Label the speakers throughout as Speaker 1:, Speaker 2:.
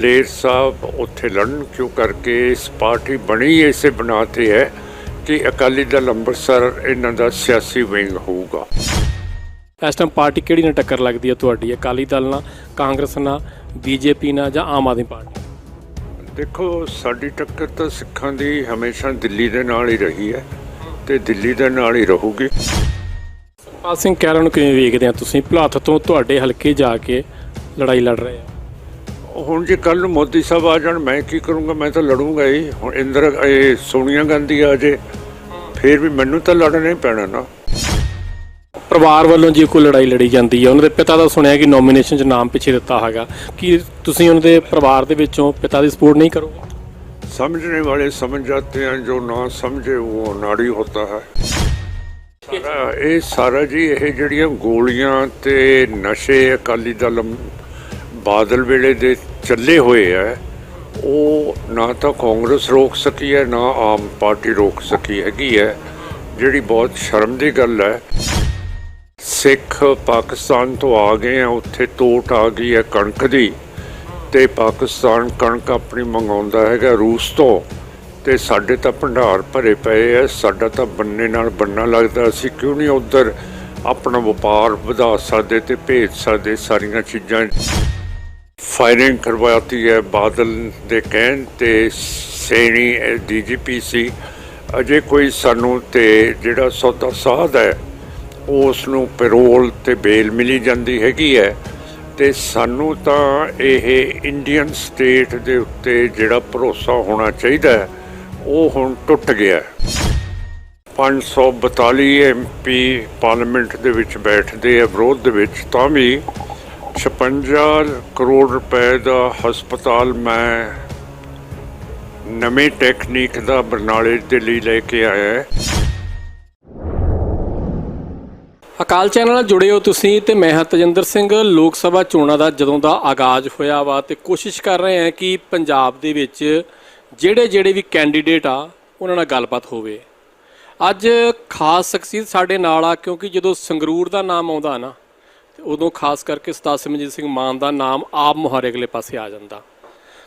Speaker 1: ਲੇਰ ਸਾਹਿਬ ਉੱਥੇ ਲੜਨ ਕਿਉਂ ਕਰਕੇ ਇਸ ਪਾਰਟੀ ਬਣੀ ਇਸੇ ਬਣਾ ਤੇ ਹੈ ਕਿ ਅਕਾਲੀ ਦਲ ਅੰਮ੍ਰਿਤਸਰ ਇਹਨਾਂ ਦਾ ਸਿਆਸੀ ਵਿੰਗ ਹੋਊਗਾ।
Speaker 2: ਇਸ ਟਾਈਮ ਪਾਰਟੀ ਕਿਹੜੀ ਨਾਲ ਟੱਕਰ ਲੱਗਦੀ ਹੈ ਤੁਹਾਡੀ? ਅਕਾਲੀ ਦਲ ਨਾਲ ਕਾਂਗਰਸ ਨਾਲ ਬੀਜੇਪੀ ਨਾਲ ਜਾਂ ਆਮ ਆਦਮੀ ਪਾਰਟੀ
Speaker 1: ਦੇਖੋ ਸਾਡੀ ਟੱਕਰ ਤਾਂ ਸਿੱਖਾਂ ਦੀ ਹਮੇਸ਼ਾ ਦਿੱਲੀ ਦੇ ਨਾਲ ਹੀ ਰਹੀ ਹੈ ਤੇ ਦਿੱਲੀ ਦੇ ਨਾਲ ਹੀ ਰਹੂਗੀ।
Speaker 2: ਪਾਲ ਸਿੰਘ ਕਹਿਰਾਂ ਨੂੰ ਕਿਵੇਂ ਵੇਖਦੇ ਆ ਤੁਸੀਂ? ਭਲਾਥ ਤੋਂ ਤੁਹਾਡੇ ਹਲਕੇ ਜਾ ਕੇ ਲੜਾਈ ਲੜ ਰਹੇ ਆ।
Speaker 1: ਹੁਣ ਜੇ ਕੱਲ ਨੂੰ ਮੋਦੀ ਸਾਹਿਬ ਆ ਜਾਣ ਮੈਂ ਕੀ ਕਰੂੰਗਾ? ਮੈਂ ਤਾਂ ਲੜੂੰਗਾ ਹੀ। ਹੁਣ ਇੰਦਰ ਇਹ ਸੋਨੀਆ ਗਾਂਧੀ ਆ ਜੇ ਫੇਰ ਵੀ ਮੈਨੂੰ ਤਾਂ ਲੜਨਾ ਹੀ ਪੈਣਾ ਨਾ।
Speaker 2: ਪਰਿਵਾਰ ਵੱਲੋਂ ਜੇ ਕੋਈ ਲੜਾਈ ਲੜੀ ਜਾਂਦੀ ਹੈ ਉਹਨਾਂ ਦੇ ਪਿਤਾ ਦਾ ਸੁਣਿਆ ਕਿ ਨੋਮੀਨੇਸ਼ਨ 'ਚ ਨਾਮ ਪਿੱਛੇ ਦਿੱਤਾ ਹੈਗਾ। ਕਿ ਤੁਸੀਂ ਉਹਨਾਂ ਦੇ ਪਰਿਵਾਰ ਦੇ ਵਿੱਚੋਂ ਪਿਤਾ ਦੀ ਸਪੋਰਟ ਨਹੀਂ ਕਰੋਗੇ?
Speaker 1: ਸਮਝਣੇ ਵਾਲੇ ਸਮਝ ਜਾਂਦੇ ਹਨ ਜੋ ਨਾ ਸਮਝੇ ਉਹ ਨਾੜੀ ਹੁੰਦਾ ਹੈ। ਇਹ ਸਾਰਾ ਜੀ ਇਹ ਜਿਹੜੀਆਂ ਗੋਲੀਆਂ ਤੇ ਨਸ਼ੇ ਅਕਾਲੀ ਦਲ ਬਾਦਲ ਵੇਲੇ ਦੇ ਚੱਲੇ ਹੋਏ ਆ, ਉਹ ਨਾ ਤਾਂ ਕਾਂਗਰਸ ਰੋਕ ਸਕੀ ਹੈ, ਨਾ ਆਮ ਪਾਰਟੀ ਰੋਕ ਸਕੀ ਹੈਗੀ ਹੈ, ਜਿਹੜੀ ਬਹੁਤ ਸ਼ਰਮ ਦੀ ਗੱਲ ਹੈ। ਸਿੱਖ ਪਾਕਿਸਤਾਨ ਤੋਂ ਆ ਗਏ ਆ, ਉੱਥੇ ਤੋਟ ਆ ਗਈ ਹੈ ਕਣਕ ਦੀ, ਤੇ ਪਾਕਿਸਤਾਨ ਕਣਕ ਆਪਣੀ ਮੰਗਾਉਂਦਾ ਹੈਗਾ ਰੂਸ ਤੋਂ, ਤੇ ਸਾਡੇ ਤਾਂ ਭੰਡਾਰ ਭਰੇ ਪਏ ਐ ਸਾਡਾ ਤਾਂ ਬੰਨੇ ਨਾਲ ਬੰਨਾ ਲੱਗਦਾ, ਅਸੀਂ ਕਿਉਂ ਨਹੀਂ ਉਧਰ ਆਪਣਾ ਵਪਾਰ ਵਧਾ ਸਕਦੇ ਤੇ ਭੇਜ ਸਕਦੇ ਸਾਰੀਆਂ ਚੀਜ਼ਾਂ। ਫਾਇਰਿੰਗ ਕਰਵਾਤੀ ਹੈ ਬਾਦਲ ਦੇ ਕਹਿਣ ਤੇ ਸੈਣੀ ਡੀਜੀਪੀ ਸੀ ਅਜੇ ਕੋਈ ਸਾਨੂੰ ਤੇ ਜਿਹੜਾ ਸੌਦਾ ਸਾਧ ਹੈ ਉਸ ਨੂੰ ਪੈਰੋਲ ਤੇ ਬੇਲ ਮਿਲੀ ਜਾਂਦੀ ਹੈਗੀ ਹੈ ਤੇ ਸਾਨੂੰ ਤਾਂ ਇਹ ਇੰਡੀਅਨ ਸਟੇਟ ਦੇ ਉੱਤੇ ਜਿਹੜਾ ਭਰੋਸਾ ਹੋਣਾ ਚਾਹੀਦਾ ਹੈ, ਉਹ ਹੁਣ ਟੁੱਟ ਗਿਆ ਹੈ। 542 ਐਮਪੀ ਪਾਰਲੀਮੈਂਟ ਦੇ ਵਿੱਚ ਬੈਠਦੇ ਆ ਵਿਰੋਧ ਦੇ ਵਿੱਚ ਤਾਂ ਵੀ 56 ਕਰੋੜ ਰੁਪਏ ਦਾ ਹਸਪਤਾਲ ਮੈਂ ਨਵੇਂ ਟੈਕਨੀਕ ਦਾ ਬਰਨਾਲੇ ਦੇ ਲਈ ਲੈ ਕੇ ਆਇਆ ਹੈ।
Speaker 2: ਅਕਾਲ ਚੈਨਲ ਨਾਲ ਜੁੜੇ ਹੋ ਤੁਸੀਂ ਤੇ ਮੈਂ ਹਾਂ ਤਜਿੰਦਰ ਸਿੰਘ। ਲੋਕ ਸਭਾ ਚੋਣਾਂ ਦਾ ਜਦੋਂ ਦਾ ਆਗਾਜ਼ ਹੋਇਆ ਵਾ ਤੇ ਕੋਸ਼ਿਸ਼ ਕਰ ਰਹੇ ਹਾਂ ਕਿ ਪੰਜਾਬ ਦੇ ਵਿੱਚ ਜਿਹੜੇ ਜਿਹੜੇ ਵੀ ਕੈਂਡੀਡੇਟ ਆ, ਉਹਨਾਂ ਨਾਲ ਗੱਲਬਾਤ ਹੋਵੇ। ਅੱਜ ਖਾਸ ਸ਼ਖਸੀਅਤ ਸਾਡੇ ਨਾਲ ਆ ਕਿਉਂਕਿ ਜਦੋਂ ਸੰਗਰੂਰ ਦਾ ਨਾਮ ਆਉਂਦਾ ਨਾ ਉਦੋਂ ਖਾਸ ਕਰਕੇ ਸਰਦਾਰ ਸਿਮਰਜੀਤ ਸਿੰਘ ਮਾਨ ਦਾ ਨਾਮ ਆਪ ਮੁਹਾਰੇ ਅਗਲੇ ਪਾਸੇ ਆ ਜਾਂਦਾ।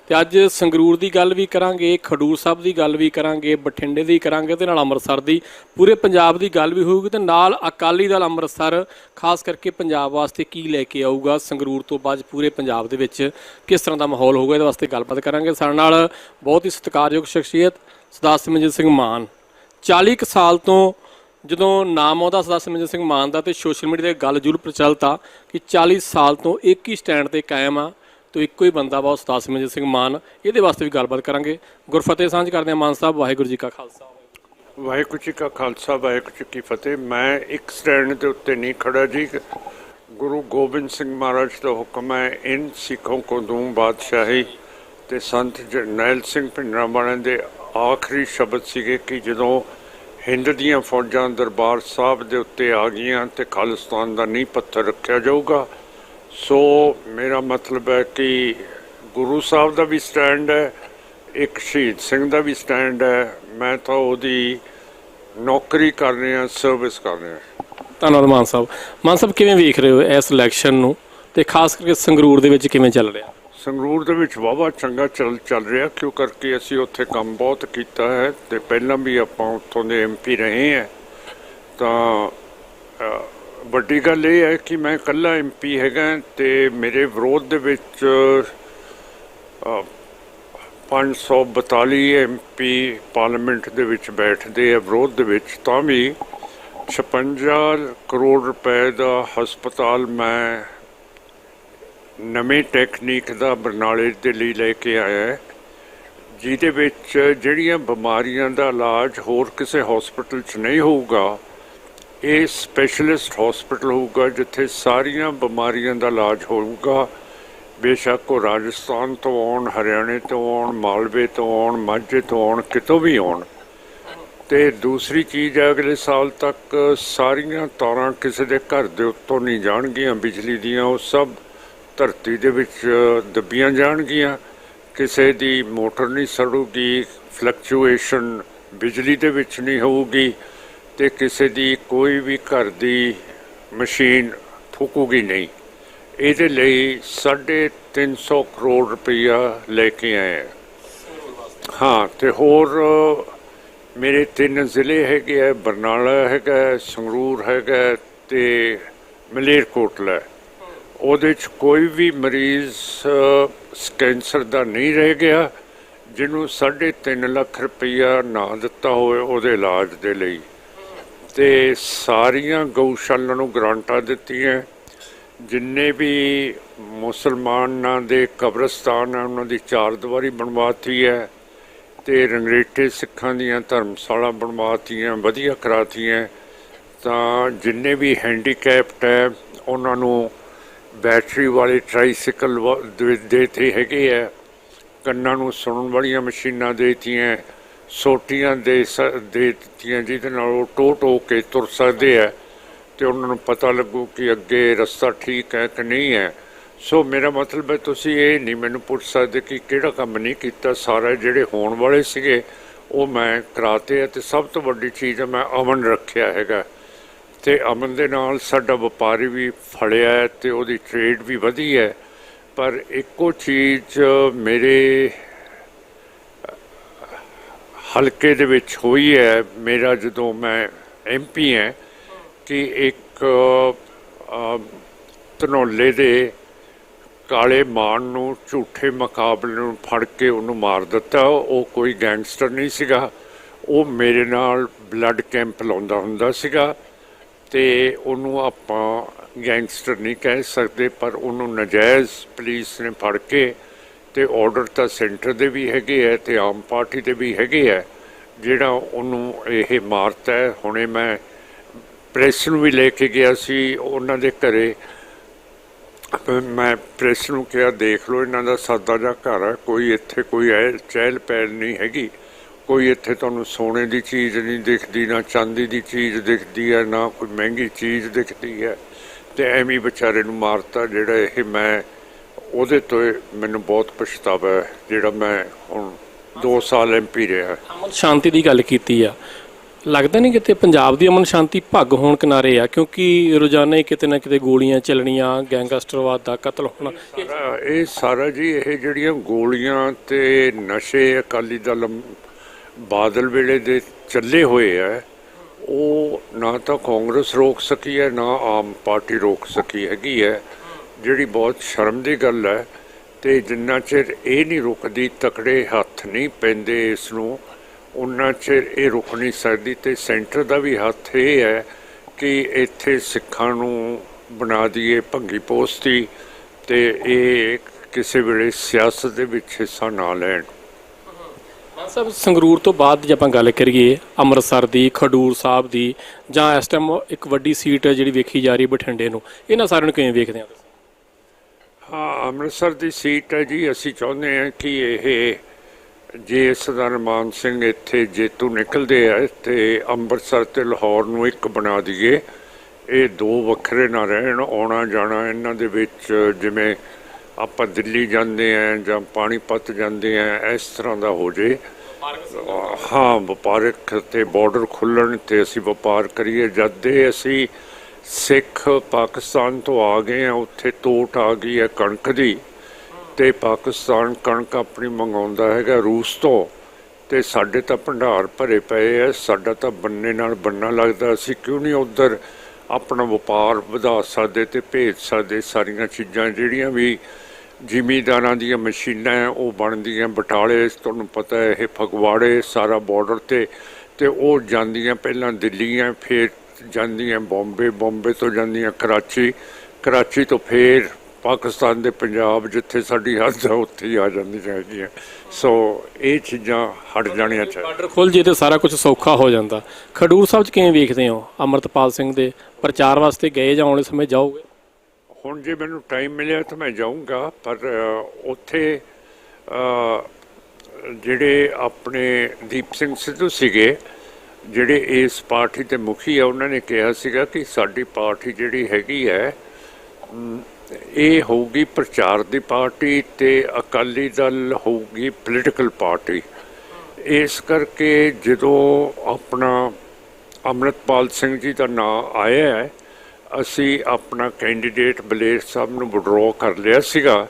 Speaker 2: ਤੇ ਅੱਜ ਸੰਗਰੂਰ ਦੀ ਗੱਲ ਵੀ ਕਰਾਂਗੇ, ਖਡੂਰ ਸਾਹਿਬ ਦੀ ਗੱਲ ਵੀ ਕਰਾਂਗੇ, ਬਠਿੰਡੇ ਦੀ ਕਰਾਂਗੇ ਤੇ ਨਾਲ ਅੰਮ੍ਰਿਤਸਰ ਦੀ। ਪੂਰੇ ਪੰਜਾਬ ਦੀ ਗੱਲ ਵੀ ਹੋਊਗੀ ਤੇ ਨਾਲ ਅਕਾਲੀ ਦਲ ਅੰਮ੍ਰਿਤਸਰ, ਖਾਸ ਕਰਕੇ ਪੰਜਾਬ ਵਾਸਤੇ ਕੀ ਲੈ ਕੇ ਆਊਗਾ? ਸੰਗਰੂਰ ਤੋਂ ਬਾਅਦ ਪੂਰੇ ਪੰਜਾਬ ਦੇ ਵਿੱਚ ਕਿਸ ਤਰ੍ਹਾਂ ਦਾ ਮਾਹੌਲ ਹੋਊਗਾ? ਇਹਦੇ ਵਾਸਤੇ ਗੱਲਬਾਤ ਕਰਾਂਗੇ। ਸਾਡੇ ਨਾਲ ਬਹੁਤ ਹੀ ਸਤਿਕਾਰਯੋਗ ਸ਼ਖਸੀਅਤ ਸਰਦਾਰ ਸਿਮਰਜੀਤ ਸਿੰਘ ਮਾਨ। 40 ਕੁ ਸਾਲ ਤੋਂ ਜਦੋਂ ਨਾਮ ਆਉਂਦਾ ਸਰਦਾਰ ਸਿਮਰਜੀਤ ਸਿੰਘ ਮਾਨ ਦਾ ਤੇ ਸੋਸ਼ਲ ਮੀਡੀਆ ਤੇ ਗੱਲ ਜ਼ਰੂਰ ਪ੍ਰਚਲਿਤ ਆ ਕਿ 40 ਸਾਲ ਤੋਂ ਇੱਕ ਹੀ ਸਟੈਂਡ ਤੇ ਕਾਇਮ ਆ, ਤੋ ਇੱਕੋ ਹੀ ਬੰਦਾ ਵਾ ਉਹ ਸਰਦਾਰ ਸਿਮਰਜੀਤ ਸਿੰਘ ਮਾਨ। ਇਹਦੇ ਵਾਸਤੇ ਵੀ ਗੱਲਬਾਤ ਕਰਾਂਗੇ। ਗੁਰਫਤਿਹ ਸਾਂਝ ਕਰਦੇ ਹਾਂ ਮਾਨ ਸਾਹਿਬ, ਵਾਹਿਗੁਰੂ ਜੀ ਕਾ ਖਾਲਸਾ।
Speaker 1: ਵਾਹਿਗੁਰੂ ਜੀ ਕਾ ਖਾਲਸਾ, ਵਾਹਿਗੁਰੂ ਜੀ ਕੀ ਫਤਿਹ। ਮੈਂ ਇੱਕ ਸਟੈਂਡ ਦੇ ਉੱਤੇ ਨਹੀਂ ਖੜਾ ਜੀ। ਗੁਰੂ ਗੋਬਿੰਦ ਸਿੰਘ ਮਹਾਰਾਜ ਦਾ ਹੁਕਮ ਹੈ, ਇਨ ਸਿੱਖੋਂ ਕੋ ਦੂੰ ਬਾਦਸ਼ਾਹੀ। ਤੇ ਸੰਤ ਜਰਨੈਲ ਸਿੰਘ ਭਿੰਡਰਾਂਵਾਲੇ ਦੇ ਆਖਰੀ ਸ਼ਬਦ ਸੀਗੇ ਕਿ ਜਦੋਂ ਹਿੰਦ ਦੀਆਂ ਫੌਜਾਂ ਦਰਬਾਰ ਸਾਹਿਬ ਦੇ ਉੱਤੇ ਆ ਗਈਆਂ ਤੇ ਖਾਲਿਸਤਾਨ ਦਾ ਨੀਂਹ ਪੱਥਰ ਰੱਖਿਆ ਜਾਊਗਾ। ਸੋ ਮੇਰਾ ਮਤਲਬ ਹੈ ਕਿ ਗੁਰੂ ਸਾਹਿਬ ਦਾ ਵੀ ਸਟੈਂਡ ਹੈ, ਇੱਕ ਸ਼ਹੀਦ ਸਿੰਘ ਦਾ ਵੀ ਸਟੈਂਡ ਹੈ। ਮੈਂ ਤਾਂ ਉਹਦੀ ਨੌਕਰੀ ਕਰ ਰਿਹਾ ਸਰਵਿਸ ਕਰ ਰਿਹਾ।
Speaker 2: ਧੰਨਵਾਦ ਮਾਨ ਸਾਹਿਬ। ਮਾਨ ਸਾਹਿਬ, ਕਿਵੇਂ ਵੇਖ ਰਹੇ ਹੋ ਇਸ ਇਲੈਕਸ਼ਨ ਨੂੰ? ਤੇ ਖਾਸ ਕਰਕੇ ਸੰਗਰੂਰ ਦੇ ਵਿੱਚ ਕਿਵੇਂ ਚੱਲ ਰਿਹਾ?
Speaker 1: ਸੰਗਰੂਰ ਦੇ ਵਿੱਚ ਵਾਵਾ ਚੰਗਾ ਚੱਲ ਚੱਲ ਰਿਹਾ ਕਿਉਂ ਕਰਕੇ ਅਸੀਂ ਉੱਥੇ ਕੰਮ ਬਹੁਤ ਕੀਤਾ ਹੈ ਤੇ ਪਹਿਲਾਂ ਵੀ ਆਪਾਂ ਉੱਥੋਂ ਦੇ ਐਮਪੀ ਰਹੇ ਹਾਂ। ਤਾਂ ਵੱਡੀ ਗੱਲ ਇਹ ਹੈ ਕਿ ਮੈਂ ਇਕੱਲਾ ਐਮਪੀ ਹੈਗਾ ਤੇ ਮੇਰੇ ਵਿਰੋਧ ਦੇ ਵਿੱਚ ਅ, 542 ਐਮਪੀ ਪਾਰਲੀਮੈਂਟ ਦੇ ਵਿੱਚ ਬੈਠਦੇ ਆ ਵਿਰੋਧ ਦੇ ਵਿੱਚ ਤਾਂ ਵੀ 56 ਕਰੋੜ ਰੁਪਏ ਦਾ ਹਸਪਤਾਲ ਮੈਂ ਨਵੇਂ ਟੈਕਨੀਕ ਦਾ ਬਰਨਾਲੇ ਦੇ ਲਈ ਲੈ ਕੇ ਆਇਆ ਹੈ, ਜਿਹਦੇ ਵਿੱਚ ਜਿਹੜੀਆਂ ਬਿਮਾਰੀਆਂ ਦਾ ਇਲਾਜ ਹੋਰ ਕਿਸੇ ਹਸਪੀਟਲ 'ਚ ਨਹੀਂ ਹੋਊਗਾ, ਇਹ ਸਪੈਸ਼ਲਿਸਟ ਹਸਪੀਟਲ ਹੋਊਗਾ ਜਿੱਥੇ ਸਾਰੀਆਂ ਬਿਮਾਰੀਆਂ ਦਾ ਇਲਾਜ ਹੋਊਗਾ। ਬੇਸ਼ੱਕ ਉਹ ਰਾਜਸਥਾਨ ਤੋਂ ਆਉਣ, ਹਰਿਆਣੇ ਤੋਂ ਆਉਣ, ਮਾਲਵੇ ਤੋਂ ਆਉਣ, ਮਾਝੇ ਤੋਂ ਆਉਣ, ਕਿਤੋਂ ਵੀ ਆਉਣ। ਤੇ ਦੂਸਰੀ ਚੀਜ਼ ਹੈ, ਅਗਲੇ ਸਾਲ ਤੱਕ ਸਾਰੀਆਂ ਤਾਰਾਂ ਕਿਸੇ ਦੇ ਘਰ ਦੇ ਉੱਤੋਂ ਨਹੀਂ ਜਾਣਗੀਆਂ, ਬਿਜਲੀ ਦੀਆਂ, ਉਹ ਸਭ ਧਰਤੀ ਦੇ ਵਿੱਚ ਦੱਬੀਆਂ ਜਾਣਗੀਆਂ, ਕਿਸੇ ਦੀ ਮੋਟਰ ਨਹੀਂ ਸੜੂਗੀ ਫਲਕਚੁਏਸ਼ਨ ਬਿਜਲੀ ਦੇ ਵਿੱਚ ਨਹੀਂ ਹੋਊਗੀ ਤੇ ਕਿਸੇ ਦੀ ਕੋਈ ਵੀ ਘਰ ਦੀ ਮਸ਼ੀਨ ਫੂਕੂਗੀ ਨਹੀਂ। ਇਹਦੇ ਲਈ 350 ਕਰੋੜ ਰੁਪਈਆ ਲੈ ਕੇ ਆਏ ਆ। ਹਾਂ, ਤੇ ਹੋਰ ਮੇਰੇ ਤਿੰਨ ਜ਼ਿਲ੍ਹੇ ਹੈਗੇ ਆ, ਬਰਨਾਲਾ ਹੈਗਾ, ਸੰਗਰੂਰ ਹੈਗਾ ਤੇ ਮਲੇਰਕੋਟਲਾ। ਉਹਦੇ ਚ ਕੋਈ ਵੀ ਮਰੀਜ਼ ਕੈਂਸਰ ਦਾ ਨਹੀਂ ਰਹਿ ਗਿਆ, ਜਿਹਨੂੰ 3.5 ਲੱਖ ਰੁਪਈਆ ਨਾ ਦਿੱਤਾ ਹੋਵੇ ਉਹਦੇ ਇਲਾਜ ਦੇ ਲਈ। ਤੇ ਸਾਰੀਆਂ ਗਊਸ਼ਾਲਾ ਨੂੰ ਗ੍ਰਾਂਟਾਂ ਦਿੱਤੀਆਂ। ਜਿੰਨੇ ਵੀ ਮੁਸਲਮਾਨਾਂ ਦੇ ਕਬਰਸਤਾਨ ਆ, ਉਹਨਾਂ ਦੀ ਚਾਰ ਦੀਵਾਰੀ ਬਣਵਾਤੀ ਹੈ ਤੇ ਰੰਗਰੇਟੇ ਸਿੱਖਾਂ ਦੀਆਂ ਧਰਮਸ਼ਾਲਾ ਬਣਵਾਤੀਆਂ ਵਧੀਆ ਕਰਾਤੀਆਂ। ਤਾਂ ਜਿੰਨੇ ਵੀ ਹੈਂਡੀਕੈਪਟ ਹੈ, ਉਹਨਾਂ ਨੂੰ ਬੈਟਰੀ ਵਾਲੇ ਟ੍ਰਾਈਸਾਈਕਲ ਵ- ਦੇ ਦੇਤੇ ਹੈਗੇ ਆ। ਕੰਨਾਂ ਨੂੰ ਸੁਣਨ ਵਾਲੀਆਂ ਮਸ਼ੀਨਾਂ ਦੇਤੀਆਂ, ਸੋਟੀਆਂ ਦੇ ਸ- ਦੇ ਦਿੱਤੀਆਂ, ਜਿਹਦੇ ਨਾਲ ਉਹ ਟੋ ਟੋ ਕੇ ਤੁਰ ਸਕਦੇ ਆ ਤੇ ਉਹਨਾਂ ਨੂੰ ਪਤਾ ਲੱਗੂ ਕਿ ਅੱਗੇ ਰਸਤਾ ਠੀਕ ਹੈ ਕਿ ਨਹੀਂ ਹੈ। ਸੋ ਮੇਰਾ ਮਤਲਬ ਹੈ, ਤੁਸੀਂ ਇਹ ਨਹੀਂ ਮੈਨੂੰ ਪੁੱਛ ਸਕਦੇ ਕਿ ਕਿਹੜਾ ਕੰਮ ਨਹੀਂ ਕੀਤਾ। ਸਾਰਾ ਜਿਹੜੇ ਹੋਣ ਵਾਲੇ ਸੀਗੇ, ਉਹ ਮੈਂ ਕਰਾਤੇ ਆ ਤੇ ਸਭ ਤੋਂ ਵੱਡੀ ਚੀਜ਼ ਹੈ, ਮੈਂ ਅਮਨ ਰੱਖਿਆ ਹੈਗਾ। ਤੇ ਅਮਨ ਦੇ ਨਾਲ ਸਾਡਾ ਵਪਾਰੀ ਵੀ ਫੜਿਆ ਹੈ ਤੇ ਉਹਦੀ ਟ੍ਰੇਡ ਵੀ ਵਧੀ ਹੈ। ਪਰ ਇੱਕੋ ਚੀਜ਼ ਮੇਰੇ ਹਲਕੇ ਦੇ ਵਿੱਚ ਹੋਈ ਹੈ। ਮੇਰਾ ਜਦੋਂ ਮੈਂ ਐਮਪੀ ਹਾਂ ਕਿ ਇੱਕ ਧਨੋਲੇ ਦੇ ਕਾਲੇ ਮਾਨ ਨੂੰ, ਝੂਠੇ ਮੁਕਾਬਲੇ ਨੂੰ ਫੜ ਕੇ ਉਹਨੂੰ ਮਾਰ ਦਿੱਤਾ। ਉਹ ਕੋਈ ਗੈਂਗਸਟਰ ਨਹੀਂ ਸੀਗਾ। ਉਹ ਮੇਰੇ ਨਾਲ ਬਲੱਡ ਕੈਂਪ ਲਾਉਂਦਾ ਹੁੰਦਾ ਸੀਗਾ। ਤੇ ਉਹਨੂੰ ਆਪਾਂ ਗੈਂਗਸਟਰ ਨਹੀਂ ਕਹਿ ਸਕਦੇ, ਪਰ ਉਹਨੂੰ ਨਜਾਇਜ਼ ਪੁਲਿਸ ਨੇ ਫੜ ਕੇ ਤੇ ਆਰਡਰ ਤਾਂ ਸੈਂਟਰ ਦੇ ਵੀ ਹੈਗੇ ਆ ਤੇ ਆਮ ਪਾਰਟੀ ਦੇ ਵੀ ਹੈਗੇ ਆ, ਜਿਹੜਾ ਉਹਨੂੰ ਇਹ ਮਾਰਤਾ ਹੈ। ਹੁਣੇ ਮੈਂ ਪ੍ਰੈਸ ਨੂੰ ਵੀ ਲੈ ਕੇ ਗਿਆ ਸੀ ਉਹਨਾਂ ਦੇ ਘਰੇ। ਮੈਂ ਪ੍ਰੈਸ ਨੂੰ ਕਿਹਾ, ਦੇਖ ਲਓ, ਇਹਨਾਂ ਦਾ ਸਾਦਾ ਜਿਹਾ ਘਰ ਹੈ ਕੋਈ ਇੱਥੇ ਕੋਈ ਐ ਚਹਿਲ ਪਹਿਲ ਨਹੀਂ ਹੈਗੀ। ਕੋਈ ਇੱਥੇ ਤੁਹਾਨੂੰ ਸੋਨੇ ਦੀ ਚੀਜ਼ ਨਹੀਂ ਦਿਖਦੀ ਨਾ ਚਾਂਦੀ ਦੀ ਚੀਜ਼ ਦਿਖਦੀ ਹੈ ਨਾ ਕੋਈ ਮਹਿੰਗੀ ਚੀਜ਼ ਦਿਖਦੀ ਹੈ ਤੇ ਐਵੇਂ ਵਿਚਾਰੇ ਨੂੰ ਮਾਰਤਾ ਜਿਹੜਾ ਇਹ ਮੈਂ ਉਹਦੇ ਤੋਂ ਮੈਨੂੰ ਬਹੁਤ ਪਛਤਾਵਾ ਹੈ ਜਿਹੜਾ ਮੈਂ ਹੁਣ 2 ਸਾਲ ਐਮਪੀ ਰਿਹਾ
Speaker 2: ਅਮਨ ਸ਼ਾਂਤੀ ਦੀ ਗੱਲ ਕੀਤੀ ਆ। ਲੱਗਦਾ ਨਹੀਂ ਕਿਤੇ ਪੰਜਾਬ ਦੀ ਅਮਨ ਸ਼ਾਂਤੀ ਭੱਗ ਹੋਣ ਕਿਨਾਰੇ ਆ ਕਿਉਂਕਿ ਰੋਜ਼ਾਨਾ ਹੀ ਕਿਤੇ ਨਾ ਕਿਤੇ ਗੋਲੀਆਂ ਚੱਲਣੀਆਂ ਗੈਂਗਸਟਰਵਾਦ ਦਾ ਕਤਲ ਹੋਣਾ। ਇਹ
Speaker 1: ਸਾਰਾ- ਇਹ ਸਾਰਾ ਜੀ ਇਹ ਜਿਹੜੀਆਂ ਗੋਲੀਆਂ ਤੇ ਨਸ਼ੇ ਅਕਾਲੀ ਦਲ ਬਾਦਲ ਵੇਲੇ ਦੇ ਚੱਲੇ ਹੋਏ ਆ, ਉਹ ਨਾ ਤਾਂ ਕਾਂਗਰਸ ਰੋਕ ਸਕੀ ਹੈ, ਨਾ ਆਮ ਪਾਰਟੀ ਰੋਕ ਸਕੀ ਹੈਗੀ ਹੈ। ਜਿਹੜੀ ਬਹੁਤ ਸ਼ਰਮ ਦੀ ਗੱਲ ਹੈ ਤੇ ਜਿੰਨਾ ਚਿਰ ਇਹ ਨਹੀਂ ਰੁਕਦੀ, ਤਕੜੇ ਹੱਥ ਨਹੀਂ ਪੈਂਦੇ ਇਸ ਨੂੰ ਉਹਨਾਂ ਚਿਰ ਇਹ ਰੁਕ ਨਹੀਂ ਸਕਦੀ ਤੇ ਸੈਂਟਰ ਦਾ ਵੀ ਹੱਥ ਇਹ ਹੈ ਕਿ ਇੱਥੇ ਸਿੱਖਾਂ ਨੂੰ ਬਣਾ ਦਈਏ ਭੰਗੀ ਪੋਸਤੀ ਤੇ ਇਹ ਕਿਸੇ ਵੇਲੇ ਸਿਆਸਤ ਦੇ ਵਿੱਚ ਹਿੱਸਾ ਨਾ ਲੈਣ।
Speaker 2: ਮਾਨ ਸੰਗਰੂਰ ਤੋਂ ਬਾਅਦ ਜੇ ਆਪਾਂ ਗੱਲ ਕਰੀਏ ਅੰਮ੍ਰਿਤਸਰ ਦੀ, ਖਡੂਰ ਸਾਹਿਬ ਦੀ, ਜਾਂ ਇਸ ਟਾਈਮ ਇੱਕ ਵੱਡੀ ਸੀਟ ਹੈ ਜਿਹੜੀ ਵੇਖੀ ਜਾ ਰਹੀ ਬਠਿੰਡੇ ਨੂੰ, ਇਹਨਾਂ ਸਾਰਿਆਂ ਨੂੰ ਕਿਵੇਂ ਵੇਖਦੇ ਆ ਤੁਸੀਂ?
Speaker 1: ਹਾਂ, ਅੰਮ੍ਰਿਤਸਰ ਦੀ ਸੀਟ ਹੈ ਜੀ, ਅਸੀਂ ਚਾਹੁੰਦੇ ਹਾਂ ਕਿ ਇਹ ਜੇ ਸਰਦਾਰ ਮਾਨ ਸਿੰਘ ਇੱਥੇ ਜੇਤੂ ਨਿਕਲਦੇ ਆ, ਤੇ ਅੰਮ੍ਰਿਤਸਰ ਤੇ ਲਾਹੌਰ ਨੂੰ ਇੱਕ ਬਣਾ ਦਈਏ। ਇਹ ਦੋ ਵੱਖਰੇ ਨਾ ਰਹਿਣ ਆਉਣਾ ਜਾਣਾ ਇਹਨਾਂ ਦੇ ਵਿੱਚ, ਜਿਵੇਂ ਆਪਾਂ ਦਿੱਲੀ ਜਾਂਦੇ ਆ ਜਾਂ ਪਾਣੀਪਤ ਜਾਂਦੇ ਆ, ਇਸ ਤਰ੍ਹਾਂ ਦਾ ਹੋ ਜੇ। ਹਾਂ, ਵਪਾਰਕ ਤੇ ਬਾਰਡਰ ਖੁੱਲਣ ਤੇ ਅਸੀਂ ਵਪਾਰ ਕਰੀਏ। ਜਦ ਦੇ ਅਸੀਂ ਸਿੱਖ ਪਾਕਿਸਤਾਨ ਤੋਂ ਆ ਗਏ ਆ, ਉੱਥੇ ਤੋਟ ਆ ਗਈ ਹੈ ਕਣਕ ਦੀ। ਤੇ ਪਾਕਿਸਤਾਨ ਕਣਕ ਆਪਣੀ ਮੰਗਾਉਂਦਾ ਹੈਗਾ ਰੂਸ ਤੋਂ। ਤੇ ਸਾਡੇ ਤਾਂ ਭੰਡਾਰ ਭਰੇ ਪਏ ਆ, ਸਾਡਾ ਤਾਂ ਬੰਨੇ ਨਾਲ ਬੰਨਾ ਲੱਗਦਾ। ਅਸੀਂ ਕਿਉਂ ਨਹੀਂ ਉਧਰ ਆਪਣਾ ਵਪਾਰ ਵਧਾ ਸਕਦੇ ਤੇ ਭੇਜ ਸਕਦੇ ਸਾਰੀਆਂ ਚੀਜ਼ਾਂ ਜਿਹੜੀਆਂ ਵੀ ਜ਼ਿਮੀਦਾਰਾਂ ਦੀਆਂ ਮਸ਼ੀਨਾਂ ਹੈ, ਉਹ ਬਣਦੀਆਂ ਬਟਾਲੇ ਤੁਹਾਨੂੰ ਪਤਾ ਹੈ ਇਹ ਫਗਵਾੜੇ ਸਾਰਾ ਬਾਰਡਰ ਤੇ ਤੇ ਉਹ ਜਾਂਦੀਆਂ ਪਹਿਲਾਂ ਦਿੱਲੀਆਂ ਫਿਰ ਜਾਂਦੀਆਂ ਬੰਬੇ ਬੰਬੇ ਤੋਂ ਜਾਂਦੀਆਂ ਕਰਾਚੀ ਕਰਾਚੀ ਤੋਂ ਫਿਰ ਪਾਕਿਸਤਾਨ ਦੇ ਪੰਜਾਬ ਜਿੱਥੇ ਸਾਡੀ ਹੱਦ ਹੈ ਉੱਥੇ ਹੀ ਆ ਜਾਂਦੀਆਂ ਹੈਗੀਆਂ। ਸੋ ਇਹ ਚੀਜ਼ਾਂ ਹਟ ਜਾਣੀਆਂ ਚਾਹੀਦੀਆਂ।
Speaker 2: ਬਾਰਡਰ ਖੁੱਲ ਜੇ ਤੇ ਸਾਰਾ ਕੁਝ ਸੌਖਾ ਹੋ ਜਾਂਦਾ। ਖਡੂਰ ਸਾਹਿਬ 'ਚ ਕਿਵੇਂ ਵੇਖਦੇ ਹੋ? ਅਮਰਤਪਾਲ ਸਿੰਘ ਦੇ ਪ੍ਰਚਾਰ ਵਾਸਤੇ ਗਏ ਜਾਂ ਆਉਣੇ ਸਮੇਂ ਜਾਓਗੇ?
Speaker 1: ਹੁਣ ਜੇ ਮੈਨੂੰ ਟਾਈਮ ਮਿਲਿਆ ਤਾਂ ਮੈਂ ਜਾਊਂਗਾ, ਪਰ ਉੱਥੇ ਜਿਹੜੇ ਆਪਣੇ ਦੀਪ ਸਿੰਘ ਸਿੱਧੂ ਸੀਗੇ, ਜਿਹੜੇ ਇਸ ਪਾਰਟੀ ਦੇ ਮੁਖੀ ਆ, ਉਹਨਾਂ ਨੇ ਕਿਹਾ ਸੀਗਾ ਕਿ ਸਾਡੀ ਪਾਰਟੀ ਜਿਹੜੀ ਹੈਗੀ ਹੈ ਇਹ ਹੋਊਗੀ ਪ੍ਰਚਾਰ ਦੀ ਪਾਰਟੀ ਤੇ ਅਕਾਲੀ ਦਲ ਹੋਊਗੀ ਪੋਲੀਟੀਕਲ ਪਾਰਟੀ ਇਸ ਕਰਕੇ ਜਦੋਂ ਆਪਣਾ ਅੰਮ੍ਰਿਤਪਾਲ ਸਿੰਘ ਜੀ ਦਾ ਨਾਮ ਆਇਆ ਹੈ ਅਸੀਂ ਆਪਣਾ ਕੈਂਡੀਡੇਟ ਬਲੇਰ ਸਾਹਿਬ ਨੂੰ ਵਿਡਰਾਅ ਕਰ ਲਿਆ ਸੀਗਾ,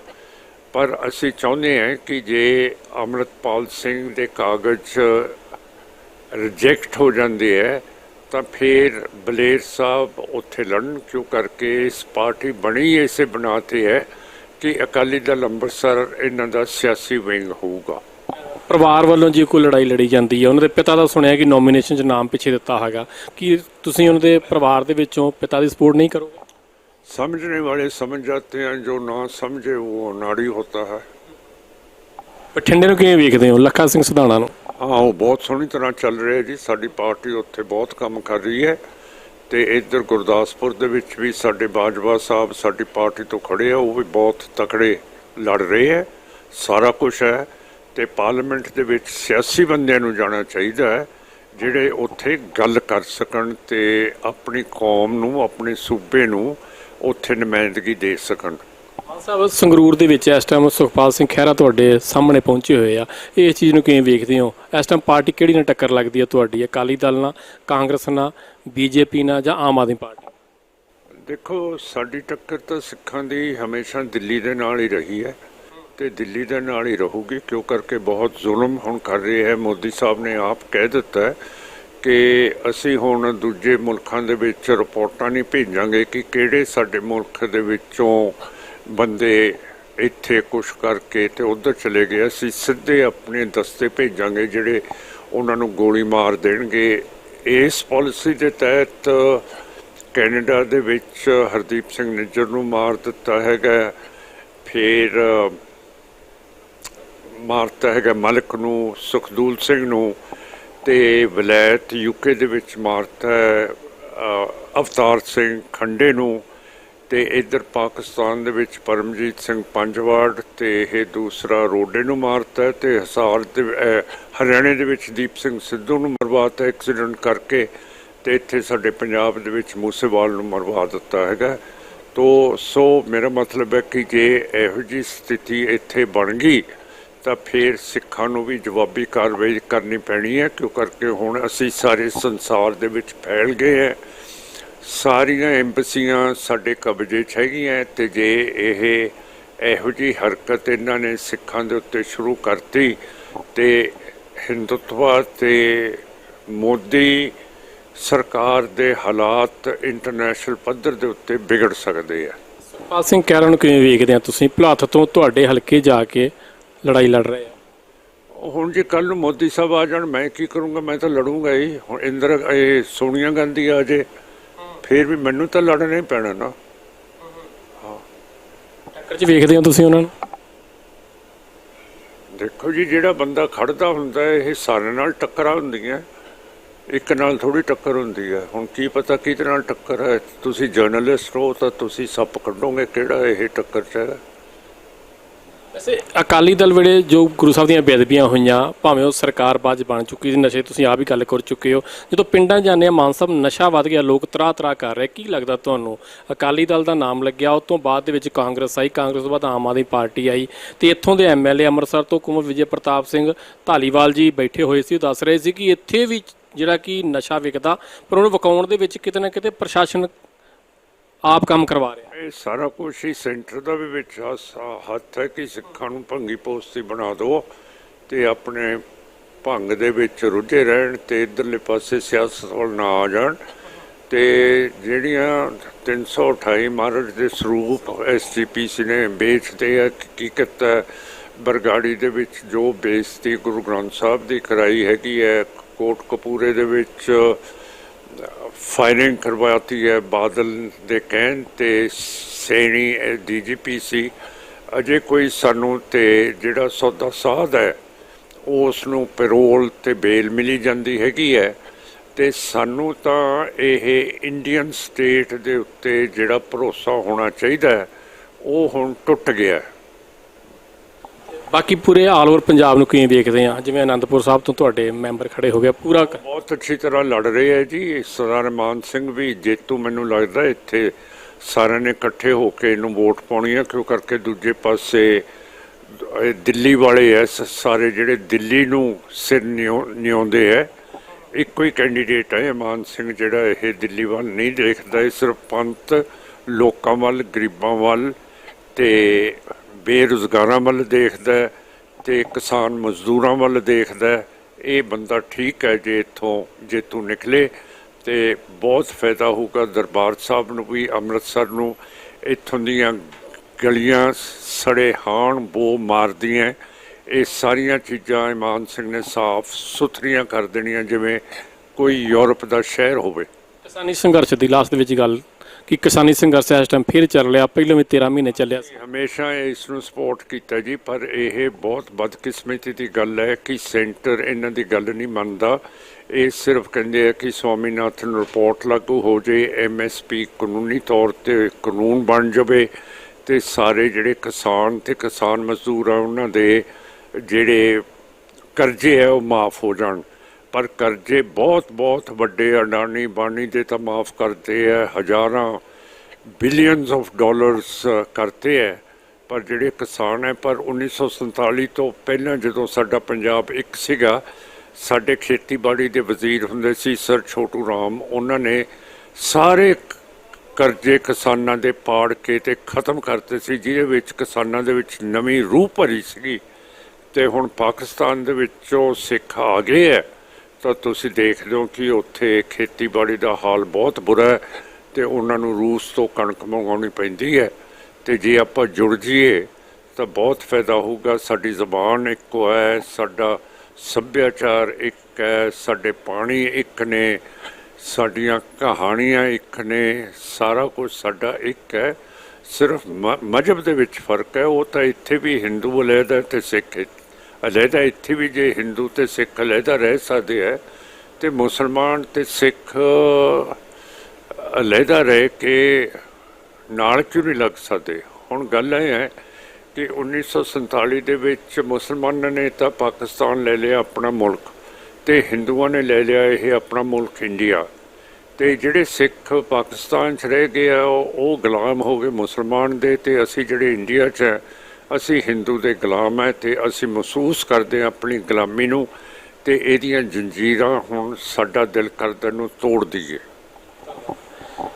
Speaker 1: ਪਰ ਅਸੀਂ ਚਾਹੁੰਦੇ ਹਾਂ ਕਿ ਜੇ ਅਮਰਤਪਾਲ ਸਿੰਘ ਦੇ ਕਾਗਜ਼ ਰਿਜੈਕਟ ਹੋ ਜਾਂਦੇ ਹੈ, ਤਾਂ ਫਿਰ ਬਲੇਰ ਸਾਹਿਬ ਉੱਥੇ ਲੜਨ ਕਿਉਂ ਕਰਕੇ ਇਸ ਪਾਰਟੀ ਬਣੀ ਇਸੇ ਬਣਾਤੇ ਹੈ ਕਿ ਅਕਾਲੀ ਦਲ ਅੰਮ੍ਰਿਤਸਰ ਇਹਨਾਂ ਦਾ ਸਿਆਸੀ ਵਿੰਗ ਹੋਊਗਾ।
Speaker 2: ਪਰਿਵਾਰ ਵੱਲੋਂ ਜੀ ਕੋਈ ਲੜਾਈ ਲੜੀ ਜਾਂਦੀ ਹੈ ਉਹਨਾਂ ਦੇ ਪਿਤਾ ਦਾ ਸੁਣਿਆ ਕਿ ਨੋਮੀਨੇਸ਼ਨ 'ਚ ਨਾਮ ਪਿੱਛੇ ਦਿੱਤਾ ਹੈਗਾ ਕਿ ਤੁਸੀਂ ਉਹਨਾਂ ਦੇ ਪਰਿਵਾਰ ਦੇ ਵਿੱਚੋਂ ਪਿਤਾ ਦੀ ਸਪੋਰਟ ਨਹੀਂ ਕਰੋਗੇ
Speaker 1: समझने वाले समझ जाते हैं जो ना समझे वो नाड़ी होता है
Speaker 2: ਬਠਿੰਡੇ ਨੂੰ ਕਿਵੇਂ ਵੇਖਦੇ ਹੋ ਲੱਖਾ ਸਿੰਘ ਸਿਧਾਣਾ ਨੂੰ
Speaker 1: ਹਾਂ ਉਹ ਬਹੁਤ ਸੋਹਣੀ ਤਰ੍ਹਾਂ ਚੱਲ ਰਿਹਾ ਜੀ ਸਾਡੀ ਪਾਰਟੀ ਉੱਥੇ ਬਹੁਤ ਕੰਮ ਕਰ ਰਹੀ ਹੈ ਤੇ ਇੱਧਰ ਗੁਰਦਾਸਪੁਰ ਦੇ ਵਿੱਚ ਵੀ ਸਾਡੇ ਬਾਜਵਾ ਸਾਹਿਬ ਸਾਡੀ ਪਾਰਟੀ ਤੋਂ ਖੜੇ ਆ ਉਹ ਵੀ ਬਹੁਤ ਤਕੜੇ ਲੜ ਰਹੇ ਹੈ ਸਾਰਾ ਕੁਝ ਹੈ ਤੇ ਪਾਰਲੀਮੈਂਟ ਦੇ ਵਿੱਚ ਸਿਆਸੀ ਬੰਦਿਆਂ ਨੂੰ ਜਾਣਾ ਚਾਹੀਦਾ ਹੈ ਜਿਹੜੇ ਉੱਥੇ ਗੱਲ ਕਰ ਸਕਣ ਤੇ ਆਪਣੀ ਕੌਮ ਨੂੰ ਆਪਣੇ ਸੂਬੇ ਨੂੰ ਉੱਥੇ ਨੁਮਾਇੰਦਗੀ ਦੇ ਸਕਣ।
Speaker 2: ਸਾਹਿਬ ਸੰਗਰੂਰ ਦੇ ਵਿੱਚ ਇਸ ਟਾਈਮ ਸੁਖਪਾਲ ਸਿੰਘ ਖਹਿਰਾ ਤੁਹਾਡੇ ਸਾਹਮਣੇ ਪਹੁੰਚੇ ਹੋਏ ਆ। ਇਸ ਚੀਜ਼ ਨੂੰ ਕਿਵੇਂ ਵੇਖਦੇ ਹੋ? ਇਸ ਟਾਈਮ ਪਾਰਟੀ ਕਿਹੜੀ ਨਾਲ ਟੱਕਰ ਲੱਗਦੀ ਹੈ ਤੁਹਾਡੀ? ਅਕਾਲੀ ਦਲ ਨਾਲ ਕਾਂਗਰਸ ਨਾਲ ਬੀਜੇਪੀ ਨਾਲ ਜਾਂ ਆਮ ਆਦਮੀ ਪਾਰਟੀ
Speaker 1: ਦੇਖੋ ਸਾਡੀ ਟੱਕਰ ਤਾਂ ਸਿੱਖਾਂ ਦੀ ਹਮੇਸ਼ਾ ਦਿੱਲੀ ਦੇ ਨਾਲ ਹੀ ਰਹੀ ਹੈ। ਤੇ ਦਿੱਲੀ ਦੇ ਨਾਲ ਹੀ ਰਹੂਗੀ, ਕਿਉਂ ਕਰਕੇ ਬਹੁਤ ਜ਼ੁਲਮ ਹੁਣ ਕਰ ਰਹੇ ਹੈ। ਮੋਦੀ ਸਾਹਿਬ ਨੇ ਆਪ ਕਹਿ ਦਿੱਤਾ ਕਿ ਅਸੀਂ ਹੁਣ ਦੂਜੇ ਮੁਲਕਾਂ ਦੇ ਵਿੱਚ ਰਿਪੋਰਟਾਂ ਨਹੀਂ ਭੇਜਾਂਗੇ ਕਿ ਕਿਹੜੇ ਸਾਡੇ ਮੁਲਕ ਦੇ ਵਿੱਚੋਂ ਬੰਦੇ ਇੱਥੇ ਕੁਛ ਕਰਕੇ ਤੇ ਉਧਰ ਚਲੇ ਗਏ। ਅਸੀਂ ਸਿੱਧੇ ਆਪਣੇ ਦਸਤੇ ਭੇਜਾਂਗੇ ਜਿਹੜੇ ਉਹਨਾਂ ਨੂੰ ਗੋਲੀ ਮਾਰ ਦੇਣਗੇ। ਇਸ ਪਾਲਿਸੀ ਦੇ ਤਹਿਤ ਕੈਨੇਡਾ ਦੇ ਵਿੱਚ ਹਰਦੀਪ ਸਿੰਘ ਨਿੱਜਰ ਨੂੰ ਮਾਰ ਦਿੱਤਾ ਹੈਗਾ। ਫਿਰ ਮਾਰਤਾ ਹੈਗਾ ਮਲਕ ਨੂੰ, ਸੁਖਦੂਲ ਸਿੰਘ ਨੂੰ ਤੇ ਵਲੈਤ ਯੂਕੇ ਦੇ ਵਿੱਚ ਮਾਰਤਾ ਅਵਤਾਰ ਸਿੰਘ ਖੰਡੇ ਨੂੰ ਤੇ ਇਧਰ ਪਾਕਿਸਤਾਨ ਦੇ ਵਿੱਚ ਪਰਮਜੀਤ ਸਿੰਘ ਪੰਜਵਾੜ ਤੇ ਇਹ ਦੂਸਰਾ ਰੋਡੇ ਨੂੰ ਮਾਰਤਾ ਹੈ ਤੇ ਹਿਸਾਰ ਦੇ ਹਰਿਆਣੇ ਦੇ ਵਿੱਚ ਦੀਪ ਸਿੰਘ ਸਿੱਧੂ ਨੂੰ ਮਰਵਾਤਾ ਐਕਸੀਡੈਂਟ ਕਰਕੇ ਤੇ ਇੱਥੇ ਸਾਡੇ ਪੰਜਾਬ ਦੇ ਵਿੱਚ ਮੂਸੇਵਾਲ ਨੂੰ ਮਰਵਾ ਦਿੱਤਾ ਹੈਗਾ। ਤੋ, ਸੋ ਮੇਰਾ ਮਤਲਬ ਹੈ ਕਿ ਜੇ ਇਹੋ ਜੀ ਸਥਿਤੀ ਇੱਥੇ ਬਣ ਗਈ ਤਾਂ ਫਿਰ ਸਿੱਖਾਂ ਨੂੰ ਵੀ ਜਵਾਬੀ ਕਾਰਵਾਈ ਕਰਨੀ ਪੈਣੀ ਹੈ, ਕਿਉਂ ਕਰਕੇ ਹੁਣ ਅਸੀਂ ਸਾਰੇ ਸੰਸਾਰ ਦੇ ਵਿੱਚ ਫੈਲ ਗਏ ਹੈ। ਸਾਰੀਆਂ ਐਮਬਸੀਆਂ ਸਾਡੇ ਕਬਜ਼ੇ 'ਚ ਹੈਗੀਆਂ ਤੇ ਜੇ ਇਹ ਇਹੋ ਜੀ ਹਰਕਤ ਇਹਨਾਂ ਨੇ ਸਿੱਖਾਂ ਦੇ ਉੱਤੇ ਸ਼ੁਰੂ ਕਰਤੀ ਤੇ ਹਿੰਦੁੱਤਵਾ ਤੇ ਮੋਦੀ ਸਰਕਾਰ ਦੇ ਹਾਲਾਤ ਇੰਟਰਨੈਸ਼ਨਲ ਪੱਧਰ ਦੇ ਉੱਤੇ ਵਿਗੜ ਸਕਦੇ ਆ।
Speaker 2: ਸੁਖਪਾਲ ਸਿੰਘ ਖਹਿਰਾ ਨੂੰ ਕਿਵੇਂ ਵੇਖਦੇ ਆ ਤੁਸੀਂ? ਭਲਾਥ ਤੋਂ ਤੁਹਾਡੇ ਹਲਕੇ ਜਾ ਕੇ ਲੜਾਈ ਲੜ ਰਹੇ ਆ।
Speaker 1: ਹੁਣ ਜੇ ਕੱਲ ਨੂੰ ਮੋਦੀ ਸਾਹਿਬ ਆ ਜਾਣ ਮੈਂ ਕੀ ਕਰੂੰਗਾ? ਮੈਂ ਤਾਂ ਲੜੂੰਗਾ ਹੀ। ਹੁਣ ਇੰਦਰ ਇਹ ਸੋਨੀਆ ਗਾਂਧੀ ਆ ਜੇ ਫਿਰ ਵੀ ਮੈਨੂੰ ਤਾਂ ਲੜਨਾ ਹੀ ਪੈਣਾ ਨਾ।
Speaker 2: ਟੱਕਰ 'ਚ ਵੇਖਦੇ ਹੋ ਤੁਸੀਂ ਉਹਨਾਂ ਨੂੰ?
Speaker 1: ਦੇਖੋ ਜੀ ਜਿਹੜਾ ਬੰਦਾ ਖੜਦਾ ਹੁੰਦਾ ਹੈ, ਇਹ ਸਾਰਿਆਂ ਨਾਲ ਟੱਕਰਾਂ ਹੁੰਦੀਆਂ। ਇੱਕ ਨਾਲ ਥੋੜੀ ਟੱਕਰ ਹੁੰਦੀ ਹੈ। ਹੁਣ ਕੀ ਪਤਾ ਕਿਹਦੇ ਨਾਲ ਟੱਕਰ ਹੈ? ਤੁਸੀਂ ਜਰਨਲਿਸਟ ਹੋ ਤਾਂ ਤੁਸੀਂ ਸੱਪ ਕੱਢੋਗੇ ਕਿਹੜਾ ਇਹ ਟੱਕਰ ਚ ਹੈ?
Speaker 2: ਵੈਸੇ ਅਕਾਲੀ ਦਲ ਵੇਲੇ ਜੋ ਗੁਰੂ ਸਾਹਿਬ ਦੀਆਂ ਬੇਅਦਬੀਆਂ ਹੋਈਆਂ, ਭਾਵੇਂ ਉਹ ਸਰਕਾਰ ਬਾਜ ਬਣ ਚੁੱਕੀ ਸੀ, ਨਸ਼ੇ ਤੁਸੀਂ ਆਪ ਹੀ ਗੱਲ ਕਰ ਚੁੱਕੇ ਹੋ। ਜਦੋਂ ਪਿੰਡਾਂ 'ਚ ਜਾਂਦੇ ਆ, ਮਾਨ ਸਾਹਿਬ, ਨਸ਼ਾ ਵੱਧ ਗਿਆ, ਲੋਕ ਤਰਾ ਤਰਾ ਕਰ ਰਹੇ, ਕੀ ਲੱਗਦਾ ਤੁਹਾਨੂੰ? ਅਕਾਲੀ ਦਲ ਦਾ ਨਾਮ ਲੱਗਿਆ, ਉਸ ਤੋਂ ਬਾਅਦ ਦੇ ਵਿੱਚ ਕਾਂਗਰਸ ਆਈ, ਕਾਂਗਰਸ ਤੋਂ ਬਾਅਦ ਆਮ ਆਦਮੀ ਪਾਰਟੀ ਆਈ। ਤੇ ਇੱਥੋਂ ਦੇ ਐਮਐਲਏ ਅੰਮ੍ਰਿਤਸਰ ਤੋਂ ਕੁਮਰ ਵਿਜੇ ਪ੍ਰਤਾਪ ਸਿੰਘ ਧਾਲੀਵਾਲ ਜੀ ਬੈਠੇ ਹੋਏ ਸੀ, ਉਹ ਦੱਸ ਰਹੇ ਸੀ ਕਿ ਇੱਥੇ ਵੀ ਜਿਹੜਾ ਕਿ ਨਸ਼ਾ ਵਿਕਦਾ, ਪਰ ਉਹਨੂੰ ਵਕਾਉਣ ਦੇ ਵਿੱਚ ਕਿਤੇ ਨਾ ਕਿਤੇ ਪ੍ਰਸ਼ਾਸਨ ਆਪ ਕੰਮ ਕਰਵਾ ਰਿਹਾ।
Speaker 1: ਇਹ ਸਾਰਾ ਕੁਝ ਹੀ ਸੈਂਟਰ ਦਾ ਵੀ ਵਿੱਚ ਹੱਸ- ਹੱਥ ਹੈ ਕਿ ਸਿੱਖਾਂ ਨੂੰ ਭੰਗੀ ਪੋਸਤੀ ਬਣਾ ਦਿਓ ਤੇ ਆਪਣੇ ਭੰਗ ਦੇ ਵਿੱਚ ਰੁੱਝੇ ਰਹਿਣ ਤੇ ਇਧਰਲੇ ਪਾਸੇ ਸਿਆਸਤ ਵੱਲ ਨਾ ਆ ਜਾਣ। ਤੇ ਜਿਹੜੀਆਂ 328 ਮਾਰਚ ਦੇ ਸਰੂਪ ਐਸਜੀਪੀਸੀ ਨੇ ਵੇਚਦੇ ਆ, ਕੀ ਕੀਤਾ ਬਰਗਾੜੀ ਦੇ ਵਿੱਚ ਜੋ ਬੇਇੱਜ਼ਤੀ ਗੁਰੂ ਗ੍ਰੰਥ ਸਾਹਿਬ ਦੀ ਕਰਾਈ ਹੈਗੀ ਹੈ, ਕੋਟ ਕਪੂਰੇ ਦੇ ਵਿੱਚ ਫਾਇਰਿੰਗ ਕਰਵਾਤੀ ਹੈ ਬਾਦਲ ਦੇ ਕਹਿਣ ਤੇ ਸੈਣੀ ਡੀਜੀਪੀ ਸੀ। ਅਜੇ ਕੋਈ ਸਾਨੂੰ ਤੇ ਜਿਹੜਾ ਸੌਦਾ ਸਾਧ ਹੈ ਉਸ ਨੂੰ ਪੈਰੋਲ ਤੇ ਬੇਲ ਮਿਲੀ ਜਾਂਦੀ ਹੈਗੀ ਹੈ ਤੇ ਸਾਨੂੰ ਤਾਂ ਇਹ ਇੰਡੀਅਨ ਸਟੇਟ ਦੇ ਉੱਤੇ ਜਿਹੜਾ ਭਰੋਸਾ ਹੋਣਾ ਚਾਹੀਦਾ ਉਹ ਹੁਣ ਟੁੱਟ ਗਿਆ
Speaker 2: ਬਾਕੀ ਪੂਰੇ ਆਲ ਓਵਰ ਪੰਜਾਬ ਨੂੰ ਕਿਵੇਂ ਦੇਖਦੇ ਆ? ਜਿਵੇਂ ਆਨੰਦਪੁਰ ਸਾਹਿਬ ਤੋਂ ਤੁਹਾਡੇ ਮੈਂਬਰ ਖੜੇ ਹੋ ਗਏ, ਪੂਰਾ ਕ-
Speaker 1: ਬਹੁਤ ਅੱਛੀ ਤਰ੍ਹਾਂ ਲੜ ਰਹੇ ਹੈ ਜੀ। ਸਰਦਾਰ ਮਾਨ ਸਿੰਘ ਵੀ ਜੇਤੂ ਮੈਨੂੰ ਲੱਗਦਾ ਇੱਥੇ ਸਾਰਿਆਂ ਨੇ ਇਕੱਠੇ ਹੋ ਕੇ ਇਹਨੂੰ ਵੋਟ ਪਾਉਣੀ ਹੈ ਕਿਉਂ ਕਰਕੇ ਦੂਜੇ ਪਾਸੇ ਇਹ ਦਿੱਲੀ ਵਾਲੇ ਐ ਸਾਰੇ ਜਿਹੜੇ ਦਿੱਲੀ ਨੂੰ ਸਿਰ ਨਿਉ- ਨਿਉਂਦੇ ਹੈ ਇੱਕੋ ਹੀ ਕੈਂਡੀਡੇਟ ਹੈ ਮਾਨ ਸਿੰਘ ਜਿਹੜਾ ਇਹ ਦਿੱਲੀ ਵੱਲ ਨਹੀਂ ਦੇਖਦਾ। ਇਹ ਸਿਰਫ ਪੰਥ, ਲੋਕਾਂ ਵੱਲ, ਗਰੀਬਾਂ ਵੱਲ ਤੇ ਬੇਰੁਜ਼ਗਾਰਾਂ ਵੱਲ ਦੇਖਦਾ ਹੈ ਤੇ ਕਿਸਾਨ ਮਜ਼ਦੂਰਾਂ ਵੱਲ ਦੇਖਦਾ ਇਹ ਬੰਦਾ ਠੀਕ ਹੈ ਜੇ ਇੱਥੋਂ ਜੇਤੂ ਨਿਕਲੇ ਤੇ ਬਹੁਤ ਫਾਇਦਾ ਹੋਊਗਾ। ਦਰਬਾਰ ਸਾਹਿਬ ਨੂੰ ਵੀ, ਅੰਮ੍ਰਿਤਸਰ ਨੂੰ ਇੱਥੋਂ ਦੀਆਂ ਗਲੀਆਂ ਸੜੇ ਹਾਣ ਬੋ ਮਾਰਦੀਆਂ। ਇਹ ਸਾਰੀਆਂ ਚੀਜ਼ਾਂ ਇਮਾਨ ਸਿੰਘ ਨੇ ਸਾਫ਼ ਸੁਥਰੀਆਂ ਕਰ ਦੇਣੀਆਂ, ਜਿਵੇਂ ਕੋਈ ਯੂਰਪ ਦਾ ਸ਼ਹਿਰ ਹੋਵੇ।
Speaker 2: ਕਿਸਾਨੀ ਸੰਘਰਸ਼ ਦੀ ਲਾਸਟ ਦੇ ਵਿੱਚ ਗੱਲ ਕਿ ਕਿਸਾਨੀ ਸੰਘਰਸ਼ ਇਸ ਟਾਈਮ ਫਿਰ ਚੱਲ ਰਿਹਾ, ਪਹਿਲਾਂ ਵੀ 13 ਮਹੀਨੇ ਚੱਲਿਆ ਸੀ।
Speaker 1: ਹਮੇਸ਼ਾ ਇਸ ਨੂੰ ਸਪੋਰਟ ਕੀਤਾ ਜੀ, ਪਰ ਇਹ ਬਹੁਤ ਬਦਕਿਸਮਤੀ ਦੀ ਗੱਲ ਹੈ ਕਿ ਸੈਂਟਰ ਇਹਨਾਂ ਦੀ ਗੱਲ ਨਹੀਂ ਮੰਨਦਾ। ਇਹ ਸਿਰਫ ਕਹਿੰਦੇ ਆ ਕਿ ਸਵਾਮੀਨਾਥਨ ਰਿਪੋਰਟ ਲਾਗੂ ਹੋ ਜੇ ਐਮਐਸਪੀ ਕਾਨੂੰਨੀ ਤੌਰ ਤੇ ਕਾਨੂੰਨ ਬਣ ਜਾਵੇ ਤੇ ਸਾਰੇ ਜਿਹੜੇ ਕਿਸਾਨ ਤੇ ਕਿਸਾਨ ਮਜ਼ਦੂਰ ਆ, ਉਹਨਾਂ ਦੇ ਜਿਹੜੇ ਕਰਜ਼ੇ ਆ, ਉਹ ਮਾਫ ਹੋ ਜਾਣ। ਪਰ ਕਰਜ਼ੇ ਬਹੁਤ ਬਹੁਤ ਵੱਡੇ ਅਡਾਨੀ ਬਾਣੀ ਦੇ ਤਾਂ ਮਾਫ ਕਰਦੇ ਹੈ ਹਜ਼ਾਰਾਂ ਬਿਲੀਅਨਸ ਆਫ ਡਾਲਰਸ ਕਰਤੇ ਹੈ ਪਰ ਜਿਹੜੇ ਕਿਸਾਨ ਹੈ, ਪਰ 1947 ਤੋਂ ਪਹਿਲਾਂ ਜਦੋਂ ਸਾਡਾ ਪੰਜਾਬ ਇੱਕ ਸੀਗਾ, ਸਾਡੇ ਖੇਤੀਬਾੜੀ ਦੇ ਵਜ਼ੀਰ ਹੁੰਦੇ ਸੀ ਸਰ ਛੋਟੂ ਰਾਮ, ਉਹਨਾਂ ਨੇ ਸਾਰੇ ਕਰਜ਼ੇ ਕਿਸਾਨਾਂ ਦੇ ਪਾੜ ਕੇ ਤੇ ਖਤਮ ਕਰਤੇ ਸੀ, ਜਿਹਦੇ ਵਿੱਚ ਕਿਸਾਨਾਂ ਦੇ ਵਿੱਚ ਨਵੀਂ ਰੂਹ ਭਰੀ ਸੀਗੀ। ਤੇ ਹੁਣ ਪਾਕਿਸਤਾਨ ਦੇ ਵਿੱਚੋਂ ਸਿੱਖ ਆ ਗਏ ਹੈ ਤਾਂ ਤੁਸੀਂ ਦੇਖਦੇ ਹੋ ਕਿ ਉੱਥੇ ਖੇਤੀਬਾੜੀ ਦਾ ਹਾਲ ਬਹੁਤ ਬੁਰਾ ਹੈ ਤੇ ਉਹਨਾਂ ਨੂੰ ਰੂਸ ਤੋਂ ਕਣਕ ਮੰਗਾਉਣੀ ਪੈਂਦੀ ਹੈ। ਤੇ ਜੇ ਆਪਾਂ ਜੁੜ ਜਾਈਏ ਤਾਂ ਬਹੁਤ ਫਾਇਦਾ ਹੋਊਗਾ। ਸਾਡੀ ਜ਼ਬਾਨ ਇੱਕੋ ਹੈ, ਸਾਡਾ ਸੱਭਿਆਚਾਰ ਇੱਕ ਹੈ, ਸਾਡੇ ਪਾਣੀ ਇੱਕ ਨੇ, ਸਾਡੀਆਂ ਕਹਾਣੀਆਂ ਇੱਕ ਨੇ, ਸਾਰਾ ਕੁਝ ਸਾਡਾ ਇੱਕ ਹੈ। ਸਿਰਫ ਮ- ਮਜ਼ਹਬ ਦੇ ਵਿੱਚ ਫ਼ਰਕ ਹੈ। ਉਹ ਤਾਂ ਇੱਥੇ ਵੀ ਹਿੰਦੂ ਅਲੱਗਾ ਤੇ ਸਿੱਖ ਅਲਹਿਦਾ ਇੱਥੇ ਵੀ ਜੇ ਹਿੰਦੂ ਤੇ ਸਿੱਖ ਅਲਹਿਦਾ ਰਹਿ ਸਕਦੇ ਹੈ ਤੇ ਮੁਸਲਮਾਨ ਤੇ ਸਿੱਖ ਅਲਹਿਦਾ ਰਹਿ ਕੇ ਨਾਲ ਕਿਉਂ ਨਹੀਂ ਲੱਗ ਸਕਦੇ? ਹੁਣ ਗੱਲ ਇਹ ਹੈ ਕਿ 1947 ਦੇ ਵਿੱਚ ਮੁਸਲਮਾਨਾਂ ਨੇ ਤਾਂ ਪਾਕਿਸਤਾਨ ਲੈ ਲਿਆ ਆਪਣਾ ਮੁਲਕ ਤੇ ਹਿੰਦੂਆਂ ਨੇ ਲੈ ਲਿਆ ਇਹ ਆਪਣਾ ਮੁਲਕ ਇੰਡੀਆ। ਤੇ ਜਿਹੜੇ ਸਿੱਖ ਪਾਕਿਸਤਾਨ 'ਚ ਰਹਿ ਗਏ ਆ, ਉਹ ਉਹ ਗੁਲਾਮ ਹੋ ਗਏ ਮੁਸਲਮਾਨ ਦੇ ਤੇ ਅਸੀਂ ਜਿਹੜੇ ਇੰਡੀਆ 'ਚ ਹੈ ਅਸੀਂ ਹਿੰਦੂ ਦੇ ਗੁਲਾਮ ਹੈ ਤੇ ਅਸੀਂ ਮਹਿਸੂਸ ਕਰਦੇ ਹਾਂ ਆਪਣੀ ਗੁਲਾਮੀ ਨੂੰ ਤੇ ਇਹਦੀਆਂ ਜੰਜੀਰਾਂ ਹੁਣ ਸਾਡਾ ਦਿਲ ਕਰਦਾ ਨੂੰ ਤੋੜ ਦਈਏ।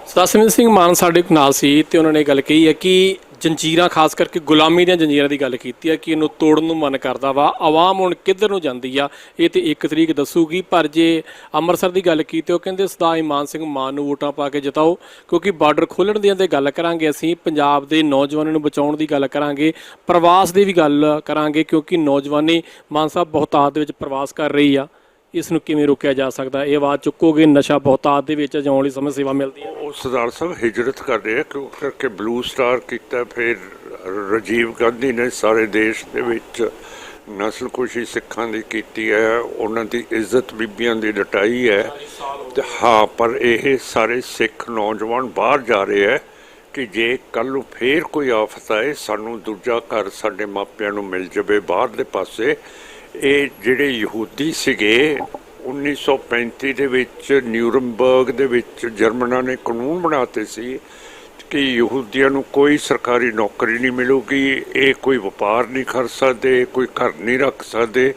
Speaker 2: ਸਤਿ ਸਿੰਘ, ਮਾਨ ਸਾਡੇ ਨਾਲ ਸੀ ਤੇ ਉਹਨਾਂ ਨੇ ਗੱਲ ਕਹੀ ਹੈ ਕਿ ਜੰਜੀਰਾਂ, ਖਾਸ ਕਰਕੇ ਗੁਲਾਮੀ ਦੀਆਂ ਜੰਜੀਰਾਂ ਦੀ ਗੱਲ ਕੀਤੀ ਹੈ ਕਿ ਇਹਨੂੰ ਤੋੜਨ ਨੂੰ ਮਨ ਕਰਦਾ ਵਾ, ਆਵਾਮ ਹੁਣ ਕਿੱਧਰ ਨੂੰ ਜਾਂਦੀ ਆ, ਇਹ ਤੇ ਇੱਕ ਤਰੀਕ ਦੱਸੂਗੀ, ਪਰ ਜੇ ਅੰਮ੍ਰਿਤਸਰ ਦੀ ਗੱਲ ਕੀਤੀ, ਉਹ ਕਹਿੰਦੇ ਸਦਾ ਇਮਾਨ ਸਿੰਘ ਮਾਨ ਨੂੰ ਵੋਟਾਂ ਪਾ ਕੇ ਜਿਤਾਓ, ਕਿਉਂਕਿ ਬਾਰਡਰ ਖੋਲਣ ਦੀਆਂ ਤੇ ਗੱਲ ਕਰਾਂਗੇ ਅਸੀਂ, ਪੰਜਾਬ ਦੇ ਨੌਜਵਾਨਾਂ ਨੂੰ ਬਚਾਉਣ ਦੀ ਗੱਲ ਕਰਾਂਗੇ, ਪ੍ਰਵਾਸ ਦੀ ਵੀ ਗੱਲ ਕਰਾਂਗੇ, ਕਿਉਂਕਿ ਨੌਜਵਾਨੀ ਮਾਨ ਸਾਹਿਬ ਬਹੁਤਾਤ ਦੇ ਵਿੱਚ ਪ੍ਰਵਾਸ ਕਰ ਰਹੀ ਆ। ਇਸ ਨੂੰ ਕਿਵੇਂ ਰੋਕਿਆ ਜਾ ਸਕਦਾ? ਇਹ ਆਵਾਜ਼ ਚੁੱਕੋਗੇ, ਨਸ਼ਾ ਬਹੁਤਾਤ ਦੇ ਵਿੱਚ ਜਾਣ ਲਈ ਸਮੇਂ ਸੇਵਾ ਮਿਲਦੀ ਹੈ।
Speaker 1: ਉਹ ਸਰਦਾਰ ਸਾਹਿਬ ਹਿਜਰਤ ਕਰ ਰਹੇ ਆ ਕਿਉਂਕਿ ਕਰਕੇ ਬਲੂ ਸਟਾਰ ਕੀਤਾ, ਫਿਰ ਰਾਜੀਵ ਗਾਂਧੀ ਨੇ ਸਾਰੇ ਦੇਸ਼ ਦੇ ਵਿੱਚ ਨਸਲਕੁਸ਼ੀ ਸਿੱਖਾਂ ਦੀ ਕੀਤੀ ਹੈ, ਉਹਨਾਂ ਦੀ ਇੱਜ਼ਤ ਬੀਬੀਆਂ ਦੀ ਲਟਾਈ ਹੈ। ਤੇ ਹਾਂ, ਪਰ ਇਹ ਸਾਰੇ ਸਿੱਖ ਨੌਜਵਾਨ ਬਾਹਰ ਜਾ ਰਹੇ ਹੈ ਕਿ ਜੇ ਕੱਲ ਨੂੰ ਫੇਰ ਕੋਈ ਆਫਤ ਆਏ, ਸਾਨੂੰ ਦੂਜਾ ਘਰ ਸਾਡੇ ਮਾਪਿਆਂ ਨੂੰ ਮਿਲ ਜਾਵੇ ਬਾਹਰ ਦੇ ਪਾਸੇ ਇਹ ਜਿਹੜੇ ਯਹੂਦੀ ਸੀਗੇ 1935 ਦੇ ਵਿੱਚ ਨਿਊਰਮਬਰਗ ਦੇ ਵਿੱਚ ਜਰਮਨਾਂ ਨੇ ਕਾਨੂੰਨ ਬਣਾਤੇ ਸੀ ਕਿ ਯਹੂਦੀਆਂ ਨੂੰ ਕੋਈ ਸਰਕਾਰੀ ਨੌਕਰੀ ਨਹੀਂ ਮਿਲੂਗੀ, ਇਹ ਕੋਈ ਵਪਾਰ ਨਹੀਂ ਕਰ ਸਕਦੇ, ਕੋਈ ਘਰ ਨਹੀਂ ਰੱਖ ਸਕਦੇ।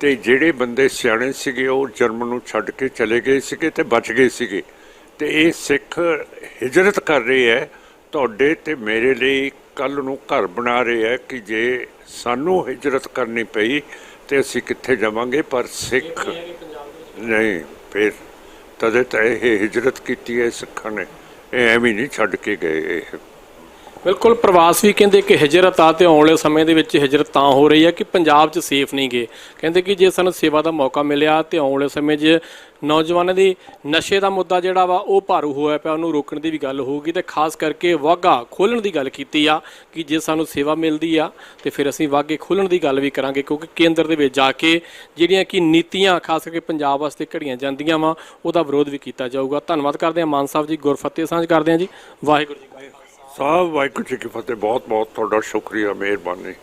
Speaker 1: ਤੇ ਜਿਹੜੇ ਬੰਦੇ ਸਿਆਣੇ ਸੀਗੇ, ਉਹ ਜਰਮਨ ਨੂੰ ਛੱਡ ਕੇ ਚਲੇ ਗਏ ਸੀਗੇ ਤੇ ਬਚ ਗਏ ਸੀਗੇ। ਤੇ ਇਹ ਸਿੱਖ ਹਿਜਰਤ ਕਰ ਰਹੇ ਹੈ। ਤੁਹਾਡੇ ਤੇ ਮੇਰੇ ਲਈ ਕੱਲ ਨੂੰ ਘਰ ਬਣਾ ਰਹੇ ਹੈ ਕਿ ਜੇ ਸਾਨੂੰ ਹਿਜਰਤ ਕਰਨੀ ਪਈ ਤੇ ਅਸੀਂ ਕਿੱਥੇ ਜਾਵਾਂਗੇ? ਪਰ ਸਿੱਖ ਨਹੀਂ, ਫਿਰ ਤਦੇ ਤਾਂ ਇਹ ਹਿਜਰਤ ਕੀਤੀ ਹੈ ਸਿੱਖਾਂ ਨੇ। ਇਹ ਐਵੇਂ ਨਹੀਂ ਛੱਡ ਕੇ ਗਏ ਇਹ।
Speaker 2: ਬਿਲਕੁਲ ਪ੍ਰਵਾਸ ਵੀ ਕਹਿੰਦੇ ਕਿ ਹਿਜਰਤ ਆ ਤੇ ਆਉਣ ਵਾਲੇ ਸਮੇਂ ਦੇ ਵਿੱਚ ਹਿਜਰਤ ਤਾਂ ਹੋ ਰਹੀ ਹੈ ਕਿ ਪੰਜਾਬ 'ਚ ਸੇਫ ਨਹੀਂ ਗਏ ਕਹਿੰਦੇ ਕਿ ਜੇ ਸਾਨੂੰ ਸੇਵਾ ਦਾ ਮੌਕਾ ਮਿਲਿਆ ਤੇ ਆਉਣ ਵਾਲੇ ਸਮੇਂ 'ਚ ਨੌਜਵਾਨਾਂ ਦੀ ਨਸ਼ੇ ਦਾ ਮੁੱਦਾ ਜਿਹੜਾ ਵਾ ਉਹ ਭਾਰੂ ਹੋਇਆ ਪਿਆ, ਉਹਨੂੰ ਰੋਕਣ ਦੀ ਵੀ ਗੱਲ ਹੋਊਗੀ ਤੇ ਖਾਸ ਕਰਕੇ ਵਾਗਾ ਖੋਲਣ ਦੀ ਗੱਲ ਕੀਤੀ ਆ ਕਿ ਜੇ ਸਾਨੂੰ ਸੇਵਾ ਮਿਲਦੀ ਆ ਤੇ ਫਿਰ ਅਸੀਂ ਵਾਗੇ ਖੋਲਣ ਦੀ ਗੱਲ ਵੀ ਕਰਾਂਗੇ ਕਿਉਂਕਿ ਕੇਂਦਰ ਦੇ ਵਿੱਚ ਜਾ ਕੇ ਜਿਹੜੀਆਂ ਕਿ ਨੀਤੀਆਂ ਖਾਸ ਕਰਕੇ ਪੰਜਾਬ ਵਾਸਤੇ ਘੜੀਆਂ ਜਾਂਦੀਆਂ ਵਾ, ਉਹਦਾ ਵਿਰੋਧ ਵੀ ਕੀਤਾ ਜਾਊਗਾ। ਧੰਨਵਾਦ ਕਰਦੇ ਹਾਂ ਮਾਨ ਸਾਹਿਬ ਜੀ, ਗੁਰਫਤਿਹ ਸਾਂਝ ਕਰਦੇ ਹਾਂ ਜੀ। ਵਾਹਿਗੁਰੂ ਜੀ ਕਾ
Speaker 1: ਸਾਹਿਬ ਵਾਹਿਗੁਰੂ ਜੀ ਕੀ ਫਤਿਹ। ਬਹੁਤ ਬਹੁਤ ਤੁਹਾਡਾ ਸ਼ੁਕਰੀਆ ਮਿਹਰਬਾਨੀ।